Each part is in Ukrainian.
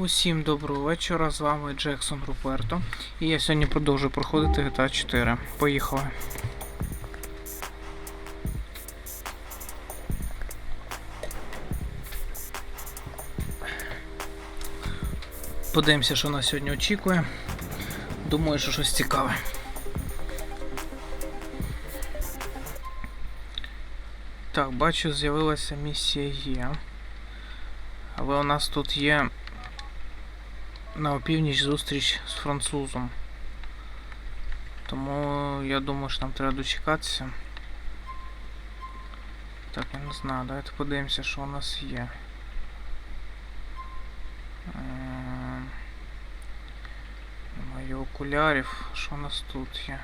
Усім доброго вечора, з вами Джексон Руперто. І я сьогодні продовжую проходити GTA 4. Поїхали. Подивимося, що нас сьогодні очікує. Думаю, що щось цікаве. Так, бачу, з'явилася місія Є. Але у нас тут є на опівніч зустріч з французом. Тому я думаю, що нам треба дочекатися. Так, я не знаю, давайте подивимося, що у нас є. Ем, Немає окулярів. Що у нас тут є?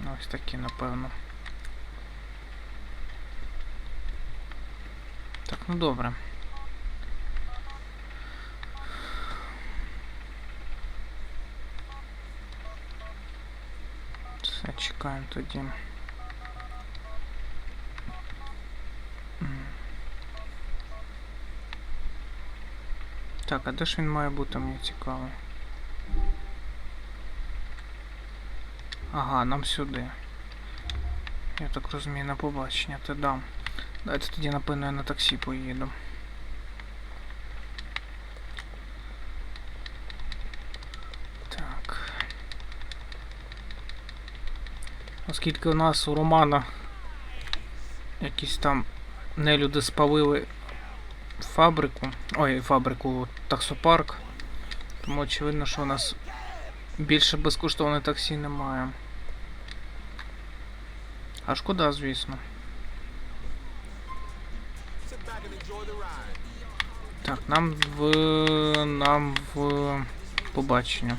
Ну, Ось такі, напевно. ну добре. Все, чекаємо тоді. М. Так, а де ж він має бути, мені цікаво. Ага, нам сюди. Я так розумію, на побачення ти дам. Давайте тоді, напевно, я на таксі поїду. Так. Оскільки у нас у Романа якісь там нелюди спалили фабрику. Ой, фабрику таксопарк. Тому очевидно, що у нас більше безкоштовне таксі немає. А шкода, звісно. Так, нам в. нам в побачення.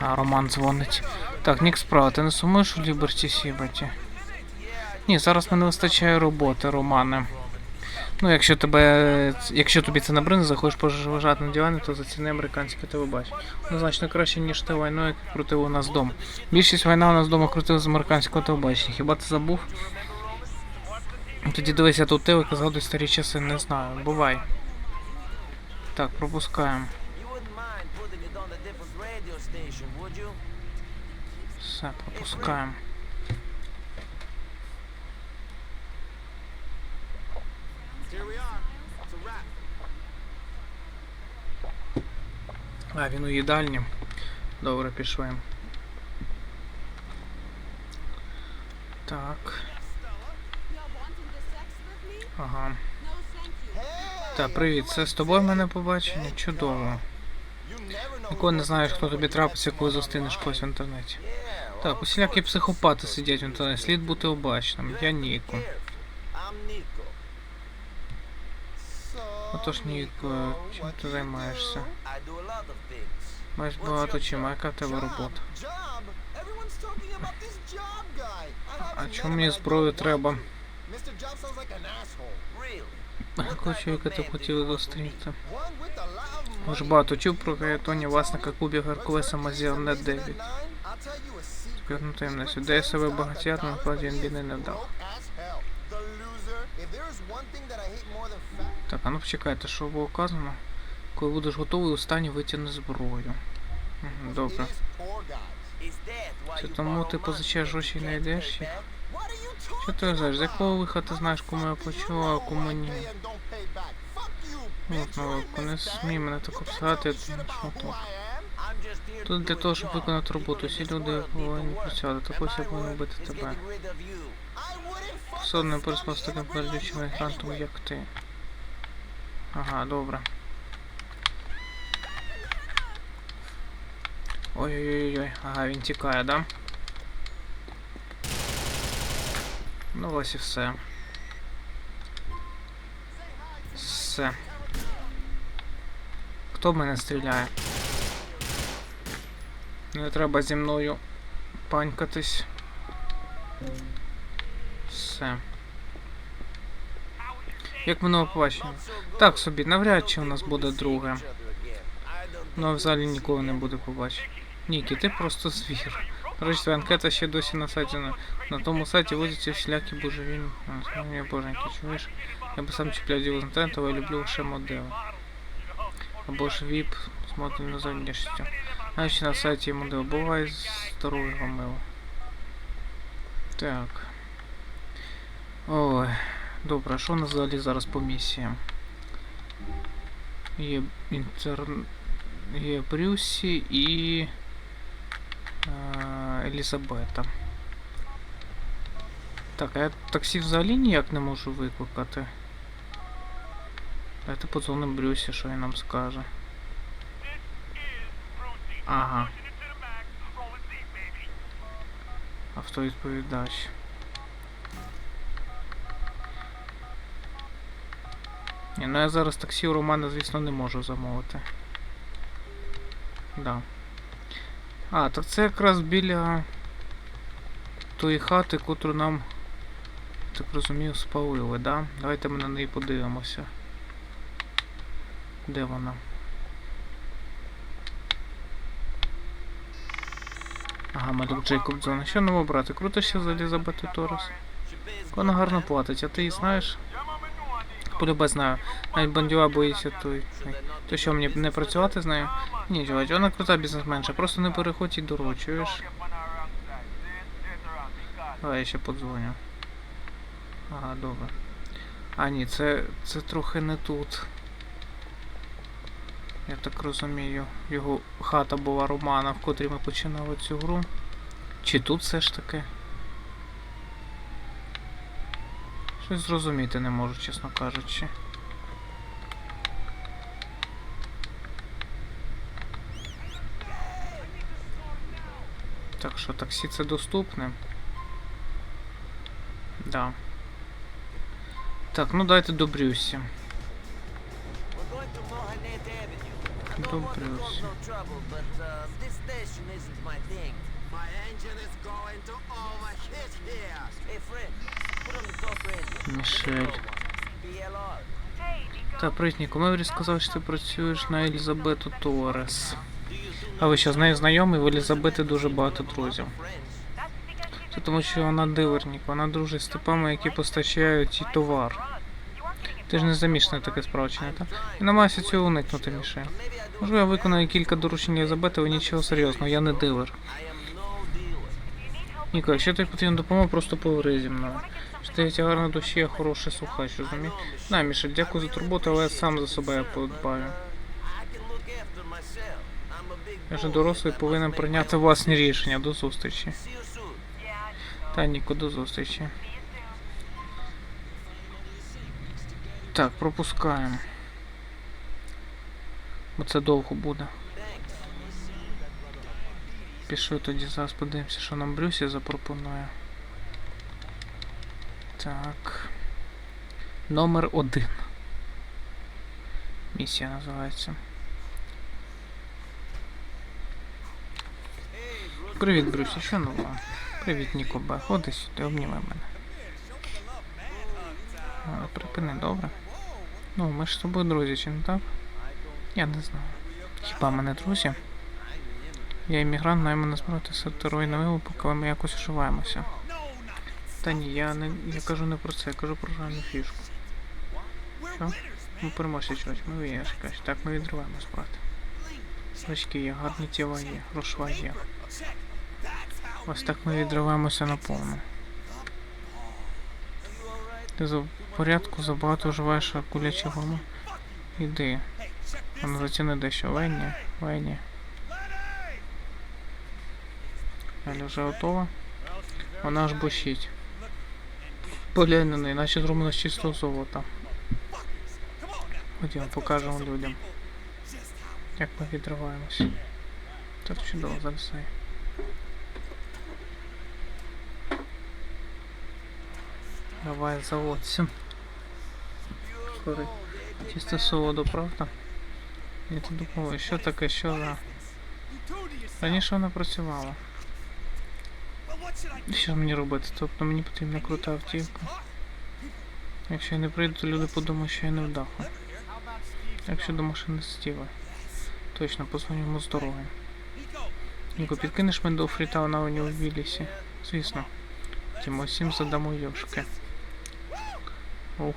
А, Роман дзвонить. Так, Нік справа, ти не сумуєш у Ліберті Сібаті? Ні, зараз мене вистачає роботи, Романе. Ну, якщо тебе. Якщо тобі це набрине, захочеш поживати на дивані, то заціни американське телебачення. Ну, значно краще, ніж те війно, яке крутив у нас вдома. Більшість війна у нас вдома крутив з американського телебачення. Хіба ти забув? Тоді дивися тут казав до старі часи, не знаю. Бувай. Так, пропускаємо. Все, пропускаємо. А, він у їдальні. Добре, пішли. Так. Ага. Так, привіт, це з тобою в мене побачення? Чудово. Ніколи не знаєш, хто тобі трапиться, коли зустрінеш когось в інтернеті. Так, усілякі психопати сидять в інтернеті, слід бути обачним. Я Ніко. Отож, Ніко, чим ти займаєшся? Маєш багато чим, а яка в тебе робота? А чому мені зброю треба? Якого чоловіка ти хотів зустріти? Money. багато чув про каятоні власника клубів Геркулеса Мазіл не 9. I'll tell you a secret. Секретну таємницю. Де я себе багатіят, насправді він бідний не fat Так, а ну почекайте, що було казано? Коли будеш готовий, у стані витягни зброю. Добре. Це тому ти позичаєш гроші і не йдеш їх? Що ти знаєш, з якого виха ти знаєш, кому я плачу, а кому ні? Ну, You не смій мене так обсирати, я just here Тут для того, щоб виконати роботу, всі люди повинні працювати, так ось я повинен work бити is тебе. Все одно переспав з таким грантом, anyway. як ти. Ага, добре. Ой-ой-ой, ага, він тікає, да? Ну ось і все. Все. Хто в мене стріляє? Не треба зі мною панькатись. Все. Як минуло побачення? Так собі, навряд чи у нас буде друге. Ну а в залі ніколи не буде побачення. Нікі, ти просто звір. До речі, ця анкета ще досі на сайті. На, на тому сайті водяться всілякі божевільні. А, ну, я боженьки, чуєш? Я би сам чіпляв діло з інтернету, але люблю лише модели. Або ж VIP з модульною зовнішністю. Навіть на сайті є модел. Буває здорового мило. Так. Ой. Добре, а що у нас взагалі зараз по місіям? Є інтер... Є Брюсі і е, Елізабета. Так, а я таксі взагалі ніяк не можу викликати. Давайте подзвонимо Брюсі, що він нам скаже. Ага. Автовідповідач. Ні, ну я зараз таксі у Романа, звісно, не можу замовити. Да. А, так це якраз біля тої хати, котру нам, так розумію, спалили, да? Давайте ми на неї подивимося. Де вона? Ага, малюк Джейкоб Джон. Що нового брати? Крутишся за Елізабету Торрес? Вона гарно платить, а ти її знаєш? Полюбе знаю. Навіть бандюа боїться той. Ой. То що, мені не працювати з нею? Ні, чувак, вона крута бізнесменша, просто не переходь і дорогу, чуєш? Давай я ще подзвоню. Ага, добре. А ні, це, це трохи не тут. Я так розумію. Його хата була Романа, в котрій ми починали цю гру. Чи тут все ж таки? Щось зрозуміти не можу, чесно кажучи. Так що таксі це доступне. Да. Так, ну дайте до Брюсі. We're going to Mohanet Avenue. До Don't want to Брюсі. cause no trouble, but uh, this station isn't my thing. My engine is going to overheat here. Hey, friend, Мішель. Та, Притніку, Меврі сказав, що ти працюєш на Елізабету Торрес. А ви що, з нею знайомі? В Елізабети дуже багато друзів. Це тому, що вона диверник, вона дружить з типами, які постачають їй товар. Ти ж не замішана таке справа, так? І намагайся цього уникнути, Мішель. Можливо, я виконаю кілька доручень Елізабети, але нічого серйозного, я не dealer. Ніко, якщо тобі потрібна допомога, просто поговори зі мною. Що ти тягар на душі, я хороший слухач, розумієш? На, Мішель, дякую за турботу, але я сам за себе подбаю. Я boy. дорослий повинен прийняти власні рішення. До зустрічі. Та Ніко, до зустрічі. Так, пропускаємо. Бо це довго буде. Пішли тоді зараз подивимося, що нам Брюсі запропонує. Так. Номер один. Місія називається. Привіт, Брюсі, що нового? Привіт, Нікобе. Ходи сюди, обніми мене. А, Припини, добре. Ну, ми ж з тобою друзі, чи не так? Я не знаю. Хіба ми не друзі? Я іммігрант, наймана збирати сатерої на вилу, поки ми якось вживаємося. Та ні, я не я кажу не про це, я кажу про реальну фішку. Що? Ми переможці чогось, ми виїжджаєш. Так, ми відриваємось, брат. Очки є, гарні тіла є, грошва є. Ось так ми відриваємося наповну. Ти за порядку забагато вживаєш кулячі гоми. Іди. Воно заціни дещо. Венні, Венні. Аля вже готова. Вона аж бушить. Поглянь на неї, наче зроблено з чистого золота. Ходімо, покажемо людям. Як ми відриваємось. Так чудово, зависай. Давай заводься. Скорий. Чисто солодо, правда? Я тут думаю, що таке, що за. Раніше вона працювала. Що мені робити? Тобто мені потрібна крута автівка. Якщо я не прийду, то люди подумають, що я не вдаху. Якщо до машини Стіва. Точно, позвоню йому з дороги. Ніко, підкинеш мене до Фрітауна у нього в Віллісі? Звісно. Тім усім задамо йошки. Ух.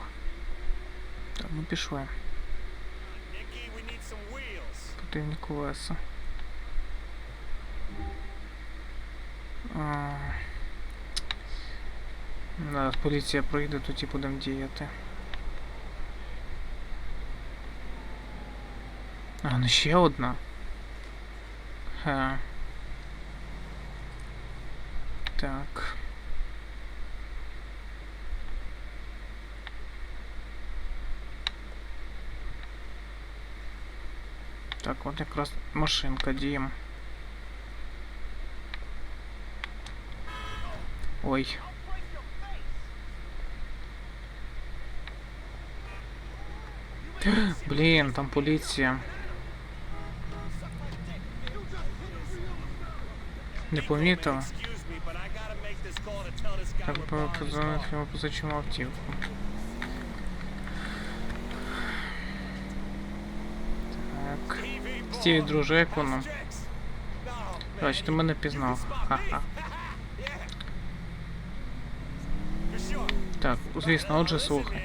Так, ми пішли. Потрібні колеса. А... Зараз поліція прийде, тоді будемо діяти. А, ну ще одна. Ха. Так. Так, от якраз машинка дієм. Ой. Блін, там поліція. Не помітила? Так би car. йому позичимо автівку. Так. Стіві, друже, як воно? Jacks. Ти мене пізнав. Ха-ха. Так, звісно, отже, слухай.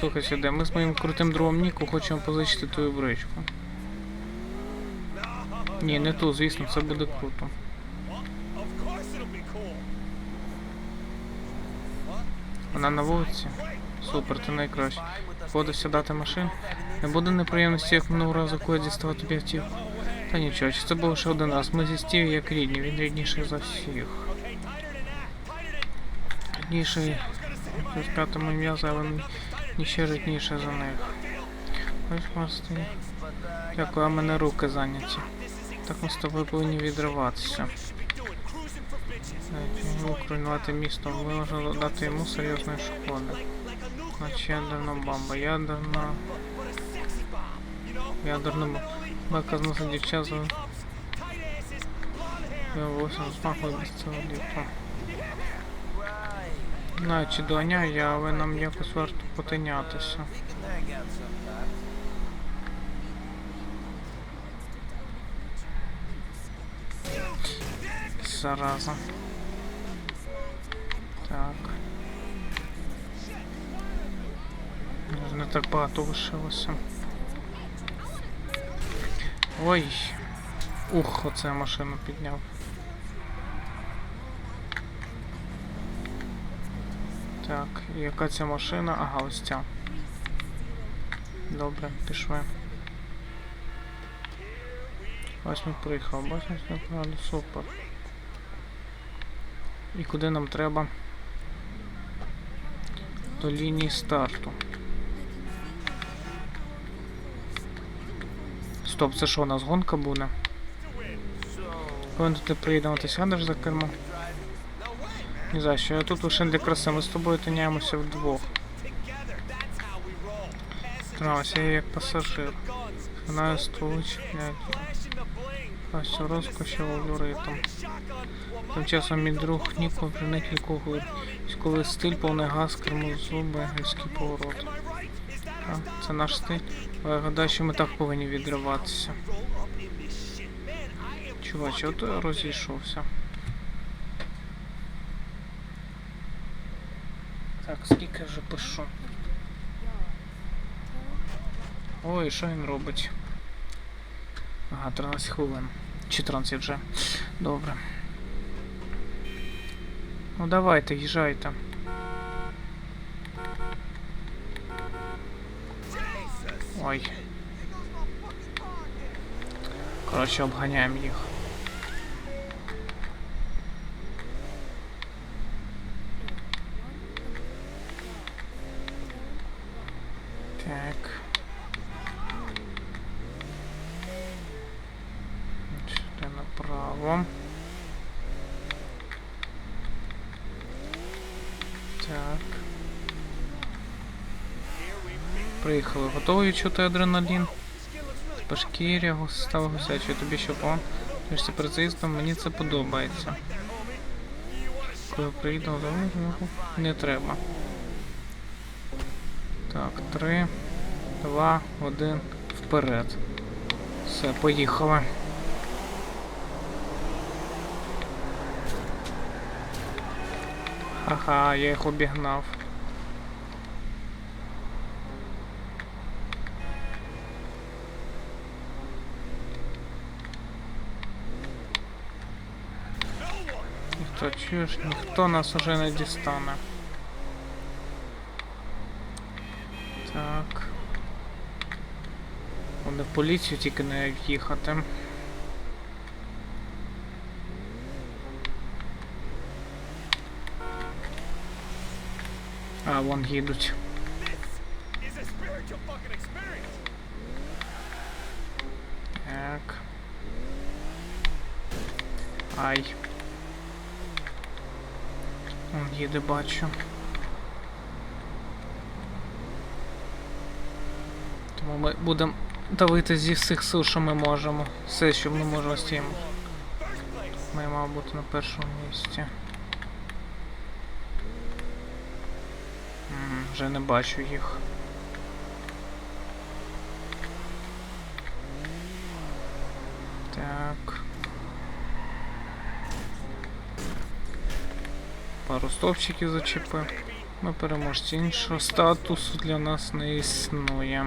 Слухай сюди, ми з моїм крутим другом Ніку хочемо позичити твою бричку. Ні, не ту, звісно, це буде круто. Вона на вулиці. Супер, ти найкраще. Буду сідати машин. Не буде неприємності, як минулого разу, коли я діставав тобі автівку. Та нічого, чи це було ще один раз. Ми зі Стіві як рідні, він рідніший за всіх. Рідніший, Розп'ятому м'яза, але ні ще рідніше за них. Ось got Дякую, а мене руки зайняті. Так ми з тобою повинні відриватися. руйнувати місто, ми дати йому серйозної шкоди. Наче ядерна бомба, ядерна, ядерна бомба. Бака зносить дівчат hair. волоссям смахує без цього літа. Доганяю я, але нам якось варто потинятися. Зараза. Так. Не так багато лишилося. Ой. Ух, оце машину підняв. Так, яка ця машина? Ага, ось ця. Добре, пішли. Ось ми приїхали, бачиш, направду, супер. І куди нам треба? До лінії старту. Стоп, це що, у нас гонка буде? Коли туди приїдемо, ти сядеш за кермо? Ні за що, я тут лише для краси, ми з тобою тиняємося вдвох. Тримайся, я як пасажир. Знаю столич, bling. Ось розкоші ловлю ритм. Тим часом мій друг Ніко приник якого військовий стиль, повний газ, кермо зуби, різкий поворот. А, це наш стиль. Але я гадаю, що ми так повинні відриватися. Чуваче, ото розійшовся. Так, скільки вже пишу. Ой, що він робить? Ага, 13 хвилин. 14 вже. Добре. Ну давайте, їжджайте. Ой. Коротше, обганяємо їх. Так. Сюди направо. Так. Приїхали. Готові відчути адреналін? Пашкіря, став гусячий. Тобі що план? Між перед заїздом мені це подобається. Коли приїду, не треба. Так, три, два, один, вперед. Все, поїхали. Ага, я їх обігнав. Ніхто чуєш, ніхто нас уже не дістане. Так. Вони в поліцію тільки не в'їхати. А, вон їдуть. Так. Ай. Он їде, бачу. Тому ми будемо давити зі всіх сил, що ми можемо. Все, що ми можемо з тим. Ми маємо бути на першому місці. М, Вже не бачу їх. Так. Пару стовпчиків зачепив. Ми переможці. Іншого статусу для нас не існує.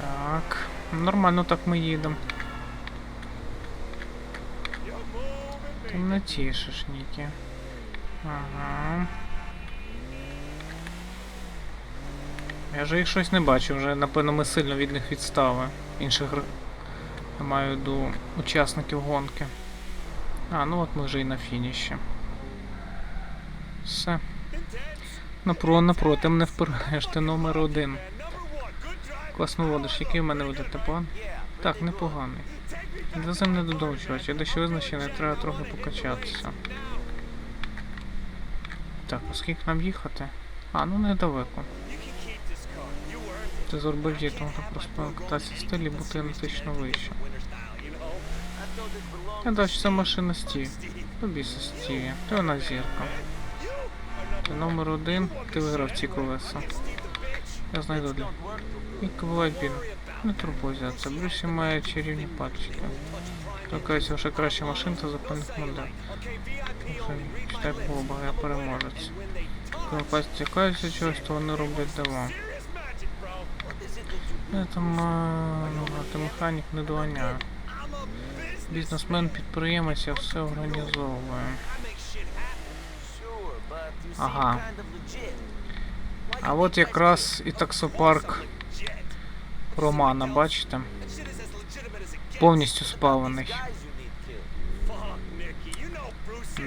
Так. Нормально так ми їдемо. Me. не тішиш, Нікі. Ага. Я же їх щось не бачу, вже напевно ми сильно від них відстали. Інших я маю до учасників гонки. А, ну от ми вже і на фініші. Все. Напро, напроти, мене впираєш, ти номер один. And number one, good drive. Класно водиш, який в мене буде план? Так, непоганий. Back. Вези мене додому, дещо визначене, треба трохи покачатися. Так, оскільки нам їхати? А, ну недалеко. Ти зробив дій, тому просто кататися в стилі бути енергетично вище. Я дав, що це машина Стів. Steve, Побійся Стіві. Ти вона зірка. Ти номер один, ти виграв ці колеса. Я знайду для. Коваль він. Не турбуйся, Брюсі має чарівні пальчики. Торкається вже краща. Okay, VIP only. Читай Боба, я переможець. When they Коли пасть цікавиться чогось, то вони роблять. Я там ну, механік не business. Бізнесмен, підприємець, я все організовую. Ага. А you от якраз і таксопарк it gets. Повністю спалений.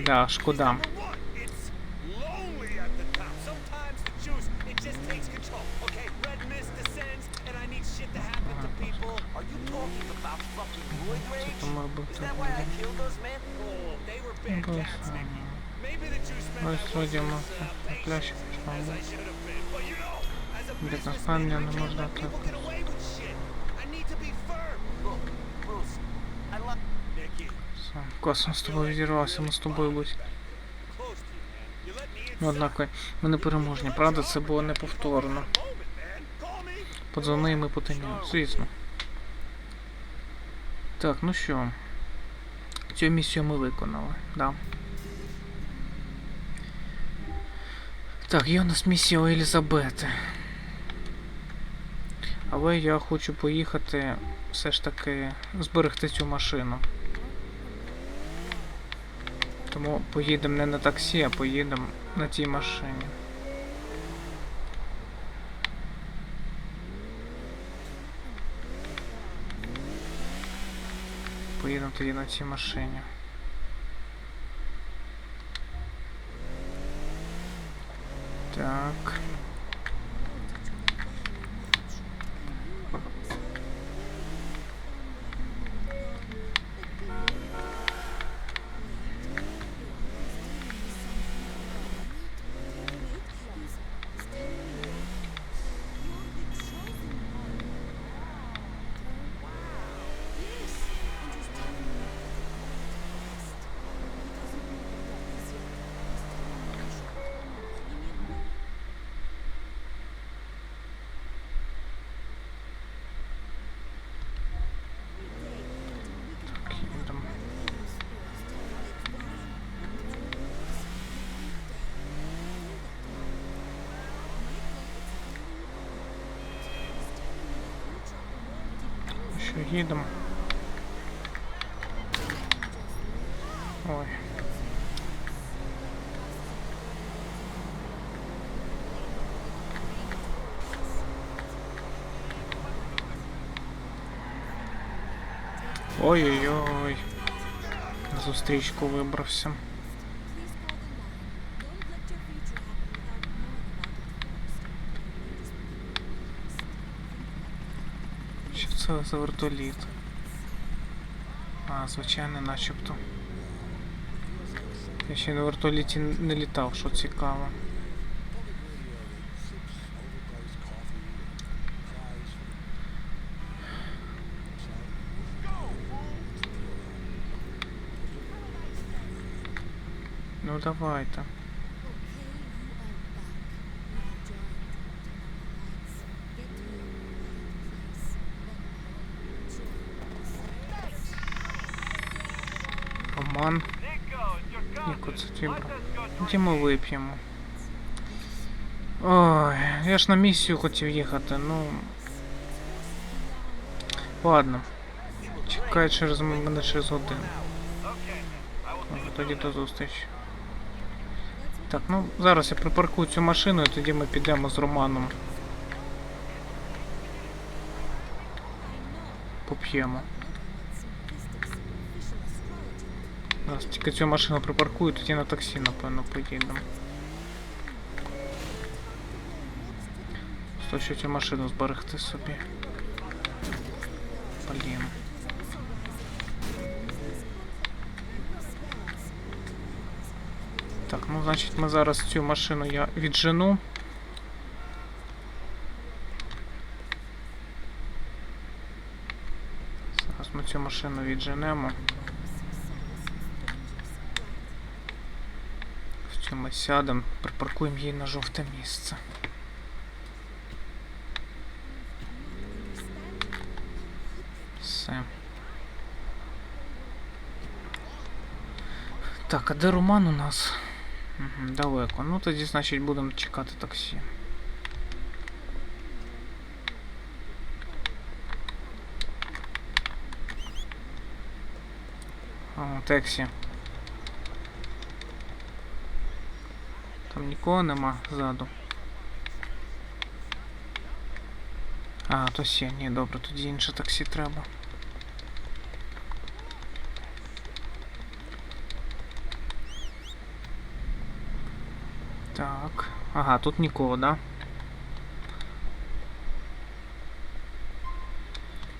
Да, шкода. Oh, Ну, Ось I сьогодні wasn't as, uh, на пляжі Класно з тобою відірвався, ми з тобою будь. Ну, inside. однак ми не переможні. Правда, це було неповторно. Подзвони ми потиняємо. Звісно. Так, ну що. Цю місію ми виконали, да. Так, є у нас місія у Елізабети. Але я хочу поїхати все ж таки зберегти цю машину. Тому поїдемо не на таксі, а поїдемо на тій машині. Поїдемо тоді на цій машині. Так. Їдемо. Ой. Ой-ой-ой. На зустрічку вибрався. Це за вертоліт? А, звичайно, начебто. Я ще на вертоліті не літав, що цікаво. Ну давайте. Це твій. Де ми вип'ємо? Ой, я ж на місію хотів їхати, ну. Ладно. Чекай через мене через годину. Тоді до зустрічі. Так, ну зараз я припаркую цю машину і тоді ми підемо з Романом. Поп'ємо. Зараз тільки цю машину припаркую, тоді на таксі, напевно, поїдемо. Сто що цю машину зберегти собі. Блін. Так, ну значить ми зараз цю машину я віджену. Зараз ми цю машину відженемо. В цю ми сядемо, припаркуємо її на жовте місце. Все. Так, а де Роман у нас? Угу, далеко. Ну тоді, значить, будемо чекати таксі. О, таксі. Там нікого нема ззаду. А, то сі, ні, добре, тоді інше таксі треба. Так. Ага, тут нікого, да?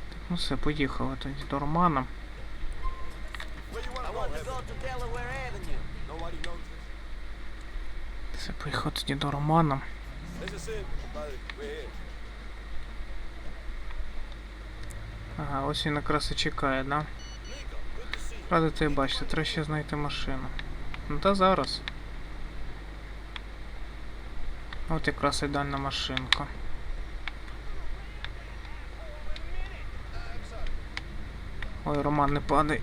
Так, ну все, поїхали тоді до Романа. I want to go to Delaware Avenue. Nobody knows поїхали тоді до Романа. Ага, ось він якраз і чекає, да? Радий тебе бачити, треба ще знайти машину. Ну та зараз. От якраз ідеальна машинка. Ой, Роман, не падай.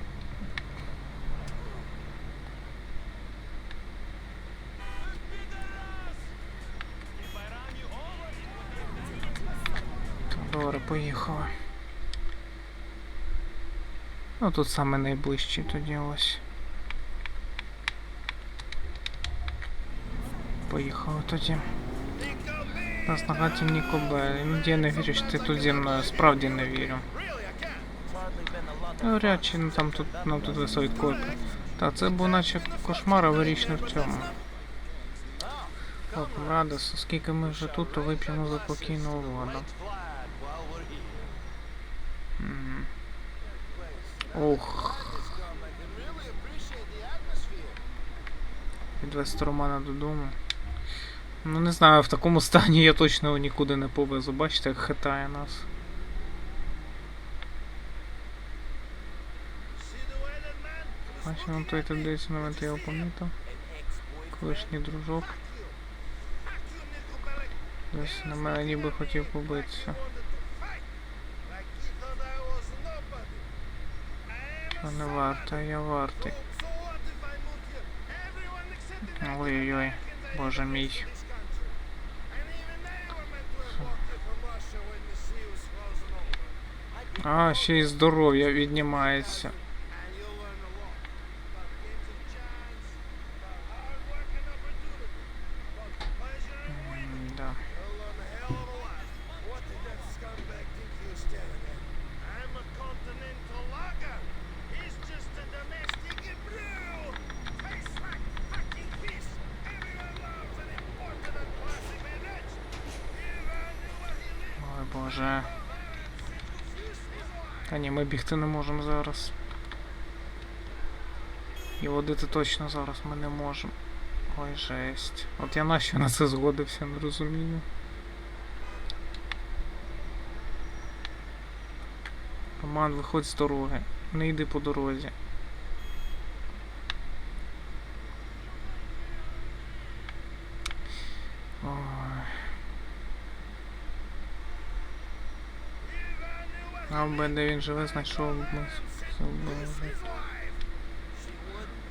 Так, Добре, поїхали. Ну тут саме найближчий тоді ось. Поїхали тоді. Нас на хаті Ніко Ну, Я не вірю, що ти тут зі мною. Справді не вірю. Навряд чи ну, там тут нам тут веселить койка. Та це був наче кошмар, а в цьому. Так, Радос, оскільки ми вже тут, то вип'ємо за покійну воду. Atmosphere. відвести Романа додому. Ну не знаю, в такому стані я точно нікуди не повезу. Бачите, як хитає нас. Бачимо, той тут на мене, я його помітив. Колишній дружок. Десь на мене ніби хотів побитися. Like he thought I was nobody. А не варто, я вартий. So what if I moved here? Everyone accepted Ой-ой-ой, боже мій. this country. And even they were meant to have walked here from Russia when the sea was frozen over. I А, ще й здоров'я віднімається. Бігти не можемо зараз. І водити точно зараз ми не можемо. Ой, жесть. От я нащо на це згодився, не розумію. Роман, виходь з дороги. Не йди по дорозі. Ой. А в мене він живе, знайшов ми.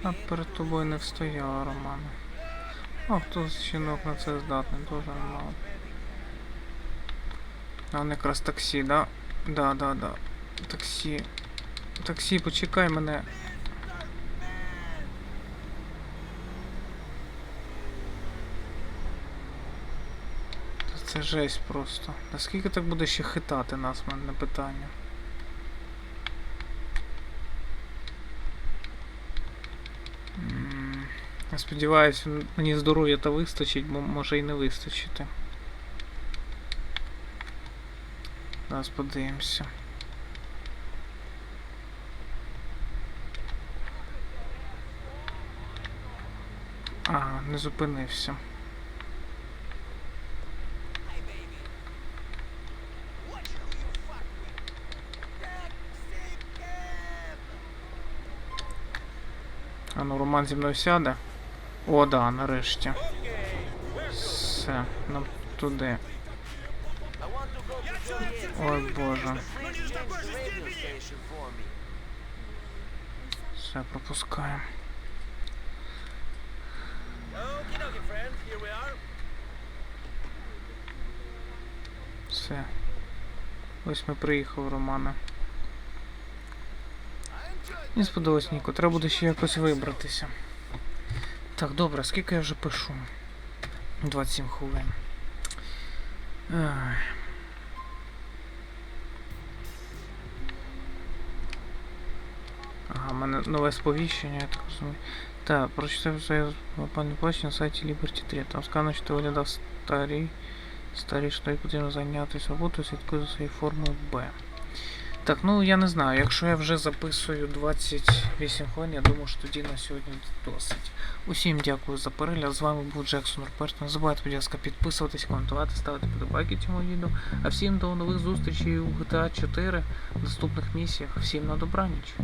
А перед тобою не встояла, Романе. А хто з жінок на це здатний, дуже мало. А он якраз таксі, да? Да, да, да. Таксі. Таксі, почекай мене. Це жесть просто. Наскільки так буде ще хитати нас, мене питання. М, Я сподіваюся, мені здоров'я та вистачить, бо може і не вистачити. Зараз подивимося. Ага, не зупинився. А ну, Роман зі мною сяде. О, да, нарешті. Все, нам туди. Ой, боже. Все, пропускаємо. Все. Ось ми приїхали, Романе. Мені сподобалось, Ніко. Треба буде ще якось вибратися. Так, добре, скільки я вже пишу? 27 хвилин. Ай. Ага, в мене нове сповіщення, я так розумію. Так, прочитав своє пане плач на сайті Liberty 3. Там сказано, що ти виглядав старий. Старий, що тобі потрібно зайнятися роботою, слідкуй за своєю формою Б. Так, ну я не знаю, якщо я вже записую 28 хвилин, я думаю, що тоді на сьогодні досить. Усім дякую за перегляд. З вами був Джексон Руперт. Не забувайте, будь ласка, підписуватись, коментувати, ставити подобайки цьому відео. А всім до нових зустрічей у GTA 4 в наступних місіях. Всім на добраніч.